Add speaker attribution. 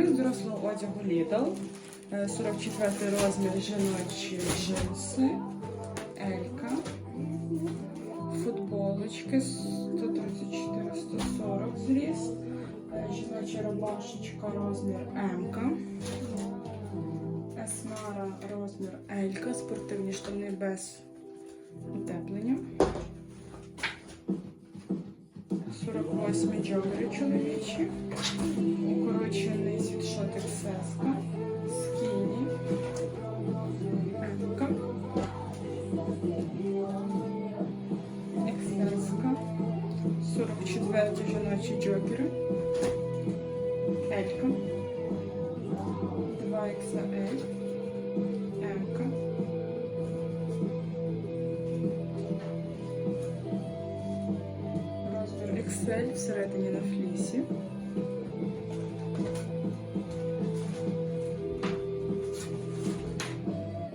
Speaker 1: Мікс дорослого одягу Lidl. Е, 44 розмір жіночі джинси. Елька. Футболочки 134-140 зріст. Е, Жіноча рубашечка розмір М. Есмара розмір Елька. Спортивні штани без утеплення. 48 джогери чоловічі. Сеска. Скіні. Емка. Екселска. 44 жіночі джокери. Елька. 2 XL. Емка. Розмір XL всередині на флісі.